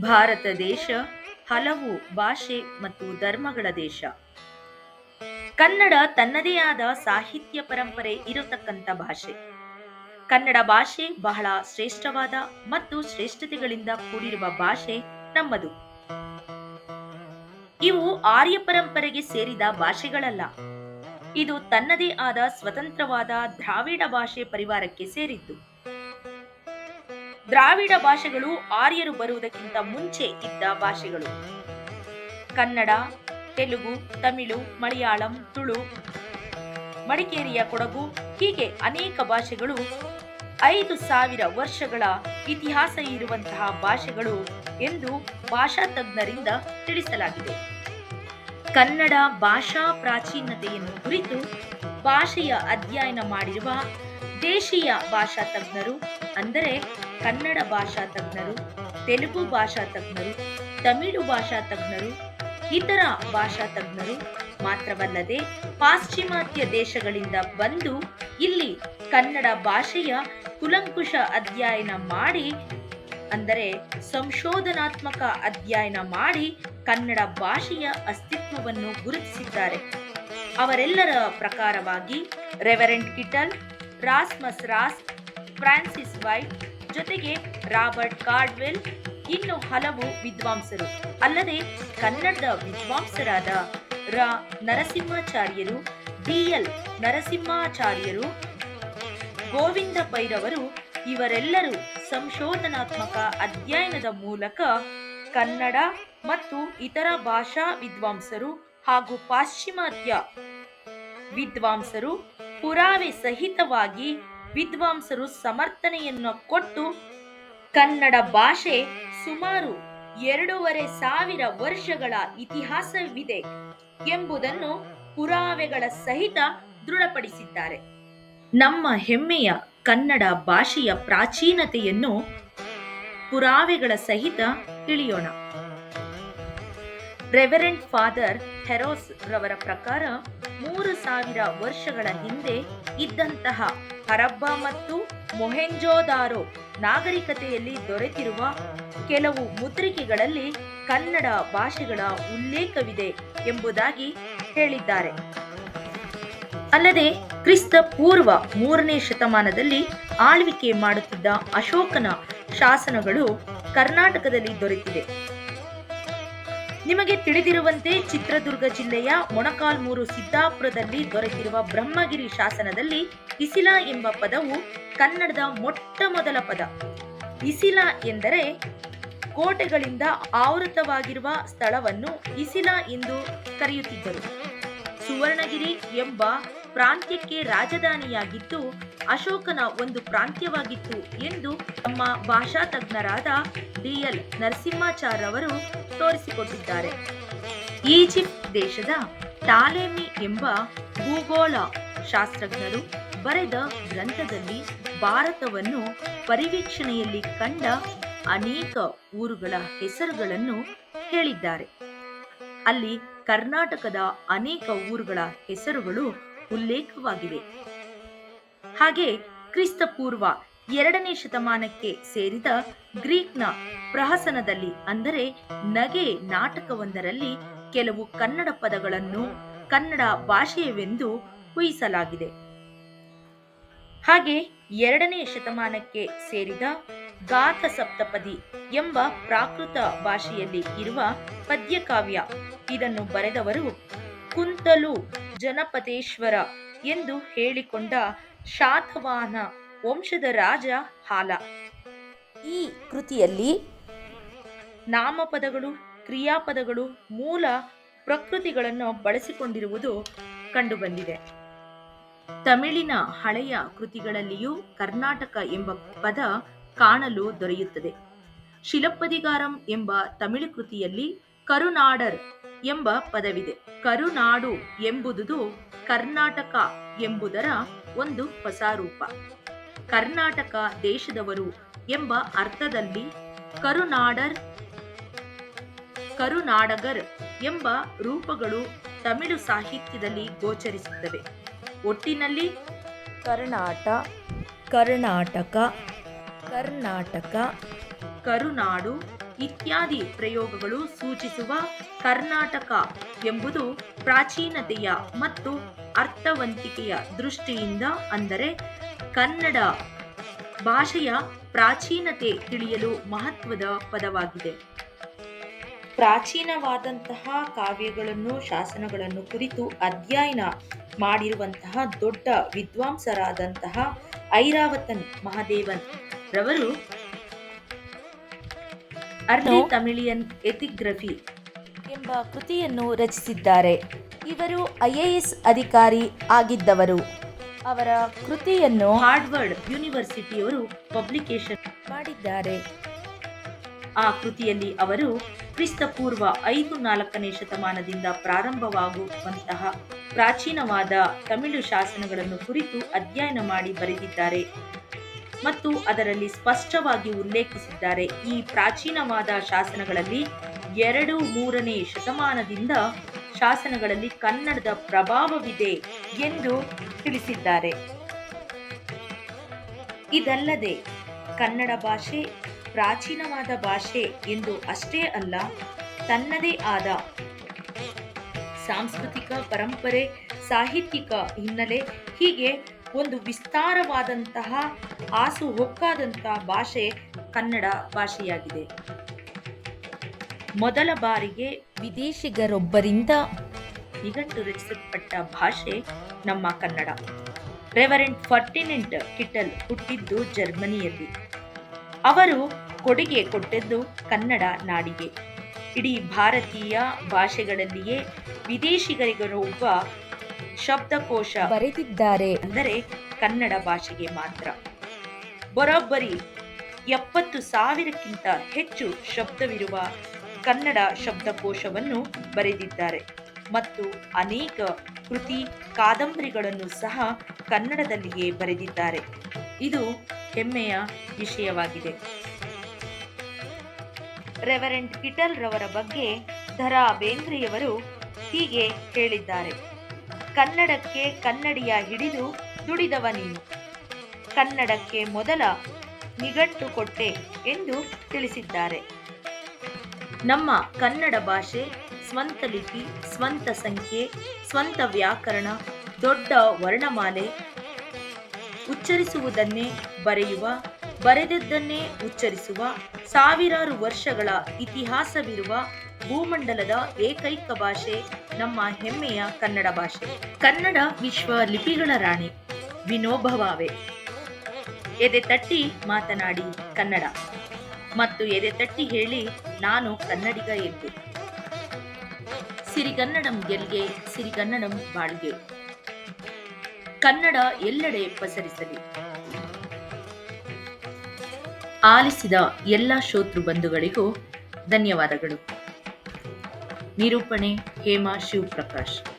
ಭಾರತ ದೇಶ, ಹಲವು ಭಾಷೆ ಮತ್ತು ಧರ್ಮಗಳ ದೇಶ. ಕನ್ನಡ ತನ್ನದೇ ಆದ ಸಾಹಿತ್ಯ ಪರಂಪರೆ ಇರತಕ್ಕಂತ ಭಾಷೆ. ಕನ್ನಡ ಭಾಷೆ ಬಹಳ ಶ್ರೇಷ್ಠವಾದ ಮತ್ತು ಶ್ರೇಷ್ಠತೆಗಳಿಂದ ಕೂಡಿರುವ ಭಾಷೆ ನಮ್ಮದು. ಇವು ಆರ್ಯ ಪರಂಪರೆಗೆ ಸೇರಿದ ಭಾಷೆಗಳಲ್ಲ. ಇದು ತನ್ನದೇ ಆದ ಸ್ವತಂತ್ರವಾದ ದ್ರಾವಿಡ ಭಾಷೆ ಪರಿವಾರಕ್ಕೆ ಸೇರಿದ್ದು. ದ್ರಾವಿಡ ಭಾಷೆಗಳು ಆರ್ಯರು ಬರುವುದಕ್ಕಿಂತ ಮುಂಚೆ ಇದ್ದ ಭಾಷೆಗಳು. ಕನ್ನಡ, ತೆಲುಗು, ತಮಿಳು, ಮಲಯಾಳಂ, ತುಳು, ಮಡಿಕೇರಿಯ ಕೊಡಗು ಹೀಗೆ ಅನೇಕ ಭಾಷೆಗಳು ಐದು ಸಾವಿರ ವರ್ಷಗಳ ಇತಿಹಾಸ ಇರುವಂತಹ ಭಾಷೆಗಳು ಎಂದು ಭಾಷಾ ತಜ್ಞರಿಂದ ತಿಳಿಸಲಾಗಿದೆ. ಕನ್ನಡ ಭಾಷಾ ಪ್ರಾಚೀನತೆಯನ್ನು ಕುರಿತು ಭಾಷೆಯ ಅಧ್ಯಯನ ಮಾಡಿರುವ ದೇಶೀಯ ಭಾಷಾ ತಜ್ಞರು, ಅಂದರೆ ಕನ್ನಡ ಭಾಷಾ ತಜ್ಞರು, ತೆಲುಗು ಭಾಷಾ ತಜ್ಞರು, ತಮಿಳು ಭಾಷಾ ತಜ್ಞರು, ಇತರ ಭಾಷಾ ತಜ್ಞರು ಮಾತ್ರವಲ್ಲದೆ ಪಾಶ್ಚಿಮಾತ್ಯ ದೇಶಗಳಿಂದ ಬಂದು ಇಲ್ಲಿ ಕನ್ನಡ ಭಾಷೆಯ ಕುಲಂಕುಷ ಅಧ್ಯಯನ ಮಾಡಿ, ಅಂದರೆ ಸಂಶೋಧನಾತ್ಮಕ ಅಧ್ಯಯನ ಮಾಡಿ ಕನ್ನಡ ಭಾಷೆಯ ಅಸ್ತಿತ್ವವನ್ನು ಗುರುತಿಸಿದ್ದಾರೆ. ಅವರೆಲ್ಲರ ಪ್ರಕಾರವಾಗಿ reverend Kittel, Rasmus Rask, Francis Whyte ಜೊತೆಗೆ ರಾಬರ್ಟ್ ಕಾರ್ಡ್ವೆಲ್, ಇನ್ನು ಹಲವು ವಿದ್ವಾಂಸರು. ಅಲ್ಲದೆ ಕನ್ನಡದ ವಿದ್ವಾಂಸರಾದ ರ ನರಸಿಂಹಾಚಾರ್ಯರು ಡಿಎಲ್ ನರಸಿಂಹಾಚಾರ್ಯರು, ಗೋವಿಂದ ಪೈರವರು ಇವರೆಲ್ಲರೂ ಸಂಶೋಧನಾತ್ಮಕ ಅಧ್ಯಯನದ ಮೂಲಕ ಕನ್ನಡ ಮತ್ತು ಇತರ ಭಾಷಾ ವಿದ್ವಾಂಸರು ಹಾಗೂ ಪಾಶ್ಚಿಮಾತ್ಯ ವಿದ್ವಾಂಸರು ಪುರಾವೆ ಸಹಿತವಾಗಿ ವಿದ್ವಾಂಸರು ಸಮರ್ಥನೆಯನ್ನು ಕೊಟ್ಟು ಕನ್ನಡ ಭಾಷೆ ಸುಮಾರು ಎರಡೂವರೆ ಸಾವಿರ ವರ್ಷಗಳ ಇತಿಹಾಸವಿದೆ ಎಂಬುದನ್ನು ಪುರಾವೆಗಳ ಸಹಿತ ದೃಢಪಡಿಸಿದ್ದಾರೆ. ನಮ್ಮ ಹೆಮ್ಮೆಯ ಕನ್ನಡ ಭಾಷೆಯ ಪ್ರಾಚೀನತೆಯನ್ನು ಪುರಾವೆಗಳ ಸಹಿತ ತಿಳಿಯೋಣ. ರೆವರೆಂಟ್ ಫಾದರ್ ಹೆರೋಸ್ ರವರ ಪ್ರಕಾರ ಮೂರು ಸಾವಿರ ವರ್ಷಗಳ ಹಿಂದೆ ಇದ್ದಂತಹ ಹರಬ್ಬ ಮತ್ತು ಮೊಹೆಂಜೋದಾರೋ ನಾಗರಿಕತೆಯಲ್ಲಿ ದೊರೆತಿರುವ ಕೆಲವು ಮುದ್ರಿಕೆಗಳಲ್ಲಿ ಕನ್ನಡ ಭಾಷೆಗಳ ಉಲ್ಲೇಖವಿದೆ ಎಂಬುದಾಗಿ ಹೇಳಿದ್ದಾರೆ. ಅಲ್ಲದೆ ಕ್ರಿಸ್ತ ಪೂರ್ವ ಮೂರನೇ ಶತಮಾನದಲ್ಲಿ ಆಳ್ವಿಕೆ ಮಾಡುತ್ತಿದ್ದ ಅಶೋಕನ ಶಾಸನಗಳು ಕರ್ನಾಟಕದಲ್ಲಿ ದೊರೆತಿದೆ. ನಿಮಗೆ ತಿಳಿದಿರುವಂತೆ ಚಿತ್ರದುರ್ಗ ಜಿಲ್ಲೆಯ ಮೊಣಕಾಲ್ಮೂರು ಸಿದ್ದಾಪುರದಲ್ಲಿ ದೊರೆತಿರುವ ಬ್ರಹ್ಮಗಿರಿ ಶಾಸನದಲ್ಲಿ ಇಸಿಲ ಎಂಬ ಪದವು ಕನ್ನಡದ ಮೊಟ್ಟ ಮೊದಲ ಪದ. ಇಸಿಲ ಎಂದರೆ ಕೋಟೆಗಳಿಂದ ಆವೃತವಾಗಿರುವ ಸ್ಥಳವನ್ನು ಇಸಿಲ ಎಂದು ಕರೆಯುತ್ತಿದ್ದರು. ಸುವರ್ಣಗಿರಿ ಎಂಬ ಪ್ರಾಂತ್ಯಕ್ಕೆ ರಾಜಧಾನಿಯಾಗಿದ್ದು ಅಶೋಕನ ಒಂದು ಪ್ರಾಂತ್ಯವಾಗಿತ್ತು ಎಂದು ನಮ್ಮ ಭಾಷಾ ತಜ್ಞರಾದ ಡಿಎಲ್ ನರಸಿಂಹಾಚಾರ್ಯವರು ತೋರಿಸಿಕೊಟ್ಟಿದ್ದಾರೆ. ಈಜಿಪ್ಟ್ ದೇಶದ ತಾಲೇಮಿ ಎಂಬ ಭೂಗೋಳ ಶಾಸ್ತ್ರಜ್ಞರು ಬರೆದ ಗ್ರಂಥದಲ್ಲಿ ಭಾರತವನ್ನು ಪರಿವೀಕ್ಷಣೆಯಲ್ಲಿ ಕಂಡ ಅನೇಕ ಊರುಗಳ ಹೆಸರುಗಳನ್ನು ಹೇಳಿದ್ದಾರೆ. ಅಲ್ಲಿ ಕರ್ನಾಟಕದ ಅನೇಕ ಊರುಗಳ ಹೆಸರುಗಳು ಉಲ್ಲೇಖವಾಗಿವೆ. ಹಾಗೆ ಕ್ರಿಸ್ತ ಪೂರ್ವ ಎರಡನೇ ಶತಮಾನಕ್ಕೆ ಸೇರಿದ ಗ್ರೀಕ್ನ ಪ್ರಹಸನದಲ್ಲಿ ಅಂದರೆ ನಗೆ ನಾಟಕವೊಂದರಲ್ಲಿ ಕೆಲವು ಕನ್ನಡ ಪದಗಳನ್ನು ಕನ್ನಡ ಭಾಷೆಯವೆಂದು ಊಹಿಸಲಾಗಿದೆ ಹಾಗೆ ಎರಡನೇ ಶತಮಾನಕ್ಕೆ ಸೇರಿದ ಗಾಥ ಸಪ್ತಪದಿ ಎಂಬ ಪ್ರಾಕೃತ ಭಾಷೆಯಲ್ಲಿ ಇರುವ ಪದ್ಯಕಾವ್ಯ. ಇದನ್ನು ಬರೆದವರು ಕುಂತಲು ಜನಪದೇಶ್ವರ ಎಂದು ಹೇಳಿಕೊಂಡ ಶಾತವಾಹನ ವಂಶದ ರಾಜ ಹಾಲ. ಈ ಕೃತಿಯಲ್ಲಿ ನಾಮಪದಗಳು, ಕ್ರಿಯಾಪದಗಳು ಮೂಲ ಪ್ರಕೃತಿಗಳನ್ನು ಬಳಸಿಕೊಂಡಿರುವುದು ಕಂಡುಬಂದಿದೆ. ತಮಿಳಿನ ಹಳೆಯ ಕೃತಿಗಳಲ್ಲಿಯೂ ಕರ್ನಾಟಕ ಎಂಬ ಪದ ಕಾಣಲು ದೊರೆಯುತ್ತದೆ. ಶಿಲಪ್ಪದಿಗಾರಂ ಎಂಬ ತಮಿಳು ಕೃತಿಯಲ್ಲಿ ಕರುನಾಡರ್ ಎಂಬ ಪದವಿದೆ. ಕರುನಾಡು ಎಂಬುದು ಕರ್ನಾಟಕ ಎಂಬುದರ ಒಂದು ಹೊಸ ರೂಪ. ಕರ್ನಾಟಕ ದೇಶದವರು ಎಂಬ ಅರ್ಥದಲ್ಲಿ ಕರುನಾಡರ್ ಕರುನಾಡಗರ್ ಎಂಬ ರೂಪಗಳು ತಮಿಳು ಸಾಹಿತ್ಯದಲ್ಲಿ ಗೋಚರಿಸುತ್ತವೆ. ಒಟ್ಟಿನಲ್ಲಿ ಕರ್ನಾಟ ಕರ್ನಾಟಕ ಕರ್ನಾಟಕ ಕರುನಾಡು ಇತ್ಯಾದಿ ಪ್ರಯೋಗಗಳು ಸೂಚಿಸುವ ಕರ್ನಾಟಕ ಎಂಬುದು ಪ್ರಾಚೀನತೆಯ ಮತ್ತು ಅರ್ಥವಂತಿಕೆಯ ದೃಷ್ಟಿಯಿಂದ ಅಂದರೆ ಕನ್ನಡ ಭಾಷೆಯ ಪ್ರಾಚೀನತೆ ತಿಳಿಯಲು ಮಹತ್ವದ ಪದವಾಗಿದೆ. ಪ್ರಾಚೀನವಾದಂತಹ ಕಾವ್ಯಗಳನ್ನು, ಶಾಸನಗಳನ್ನು ಕುರಿತು ಅಧ್ಯಯನ ಮಾಡಿರುವಂತಹ ದೊಡ್ಡ ವಿದ್ವಾಂಸರಾದಂತಹ ಐರಾವತನ್ ಮಹಾದೇವನ್ ರವರು ಅರ್ಲಿ ತಮಿಳಿಯನ್ ಎಥಿಗ್ರಫಿ ಎಂಬ ಕೃತಿಯನ್ನು ರಚಿಸಿದ್ದಾರೆ. ಇವರು ಐಎಎಸ್ ಅಧಿಕಾರಿ ಆಗಿದ್ದವರು. ಅವರ ಕೃತಿಯನ್ನು ಹಾರ್ಡ್ವರ್ಡ್ ಯೂನಿವರ್ಸಿಟಿಯವರು ಪಬ್ಲಿಕೇಶನ್ ಮಾಡಿದ್ದಾರೆ. ಆ ಕೃತಿಯಲ್ಲಿ ಅವರು ಕ್ರಿಸ್ತಪೂರ್ವ ಐದು ನಾಲ್ಕನೇ ಶತಮಾನದಿಂದ ಪ್ರಾರಂಭವಾಗುವಂತಹ ಪ್ರಾಚೀನವಾದ ತಮಿಳು ಶಾಸನಗಳನ್ನು ಕುರಿತು ಅಧ್ಯಯನ ಮಾಡಿ ಬರೆದಿದ್ದಾರೆ ಮತ್ತು ಅದರಲ್ಲಿ ಸ್ಪಷ್ಟವಾಗಿ ಉಲ್ಲೇಖಿಸಿದ್ದಾರೆ ಈ ಪ್ರಾಚೀನವಾದ ಶಾಸನಗಳಲ್ಲಿ ಎರಡು ಮೂರನೇ ಶತಮಾನದಿಂದ ಶಾಸನಗಳಲ್ಲಿ ಕನ್ನಡದ ಪ್ರಭಾವವಿದೆ ಎಂದು ತಿಳಿಸಿದ್ದಾರೆ. ಇದಲ್ಲದೆ ಕನ್ನಡ ಭಾಷೆ ಪ್ರಾಚೀನವಾದ ಭಾಷೆ ಎಂದು ಅಷ್ಟೇ ಅಲ್ಲ, ತನ್ನದೇ ಆದ ಸಾಂಸ್ಕೃತಿಕ ಪರಂಪರೆ, ಸಾಹಿತ್ಯಿಕ ಹಿನ್ನೆಲೆ, ಹೀಗೆ ಒಂದು ವಿಸ್ತಾರವಾದಂತಹ ಆಸು ಹೊಕ್ಕಾದಂತಹ ಭಾಷೆ ಕನ್ನಡ ಭಾಷೆಯಾಗಿದೆ. ಮೊದಲ ಬಾರಿಗೆ ವಿದೇಶಿಗರೊಬ್ಬರಿಂದ ನಿಘಂಟು ರಚಿಸಲ್ಪಟ್ಟ ಭಾಷೆ ನಮ್ಮ ಕನ್ನಡ. ರೆವರೆಂಟ್ ಫರ್ಟಿನೆಂಟ್ ಕಿಟಲ್ ಹುಟ್ಟಿದ್ದು ಜರ್ಮನಿಯಲ್ಲಿ. ಅವರು ಕೊಡುಗೆ ಕೊಟ್ಟದ್ದು ಕನ್ನಡ ನಾಡಿಗೆ. ಇಡೀ ಭಾರತೀಯ ಭಾಷೆಗಳಲ್ಲಿಯೇ ವಿದೇಶಿಗರಿಗರೊಬ್ಬ ಶಬ್ದಕೋಶ ಬರೆದಿದ್ದಾರೆ. ಅಂದರೆ ಕನ್ನಡ ಭಾಷೆಗೆ ಮಾತ್ರ. ಬರೋಬ್ಬರಿ ಎಪ್ಪತ್ತು ಸಾವಿರಕ್ಕಿಂತ ಹೆಚ್ಚು ಶಬ್ದವಿರುವ ಕನ್ನಡ ಶಬ್ದಕೋಶವನ್ನು ಬರೆದಿದ್ದಾರೆ ಮತ್ತು ಅನೇಕ ಕೃತಿ ಕಾದಂಬರಿಗಳನ್ನು ಸಹ ಕನ್ನಡದಲ್ಲಿಯೇ ಬರೆದಿದ್ದಾರೆ. ಇದು ಹೆಮ್ಮೆಯ ವಿಷಯವಾಗಿದೆ. ರೆವರೆಂಟ್ ಕಿಟಲ್ ರವರ ಬಗ್ಗೆ ಧರಾ ಬೇಂದ್ರೆಯವರು ಹೀಗೆ ಹೇಳಿದ್ದಾರೆ. ಕನ್ನಡಕ್ಕೆ ಕನ್ನಡಿಯ ಹಿಡಿದು ದುಡಿದವ ನೀನು. ಕನ್ನಡಕ್ಕೆ ಮೊದಲ ನಿಗಟ್ಟು ಕೊಟ್ಟೆ ಎಂದು ತಿಳಿಸಿದ್ದಾರೆ. ನಮ್ಮ ಕನ್ನಡ ಭಾಷೆ ಸ್ವಂತ ಲಿಪಿ, ಸ್ವಂತ ಸಂಖ್ಯೆ, ಸ್ವಂತ ವ್ಯಾಕರಣ, ದೊಡ್ಡ ವರ್ಣಮಾಲೆ. ಉಚ್ಚರಿಸುವುದನ್ನೇ ಬರೆಯುವ, ಬರೆದದ್ದನ್ನೇ ಉಚ್ಚರಿಸುವ, ಸಾವಿರಾರು ವರ್ಷಗಳ ಇತಿಹಾಸವಿರುವ ಭೂಮಂಡಲದ ಏಕೈಕ ಭಾಷೆ ನಮ್ಮ ಹೆಮ್ಮೆಯ ಕನ್ನಡ ಭಾಷೆ. ಕನ್ನಡ ವಿಶ್ವ ಲಿಪಿಗಳ ರಾಣಿ, ವಿನೋಭವಾವೆ. ಎದೆ ತಟ್ಟಿ ಮಾತನಾಡಿ ಕನ್ನಡ. ಮತ್ತು ಎದೆ ತಟ್ಟಿ ಹೇಳಿ, ನಾನು ಕನ್ನಡಿಗ ಎಂದು. ಸಿರಿಗನ್ನಡಂ ಗೆಲ್ಗೆ, ಸಿರಿಗನ್ನಡಂ ಬಾಳ್ಗೆ. ಕನ್ನಡ ಎಲ್ಲೆಡೆ ಪಸರಿಸಲಿ. ಆಲಿಸಿದ ಎಲ್ಲ ಶ್ರೋತೃ ಬಂಧುಗಳಿಗೂ ಧನ್ಯವಾದಗಳು. ನಿರೂಪಣೆ ಹೇಮಾ ಶಿವಪ್ರಕಾಶ್.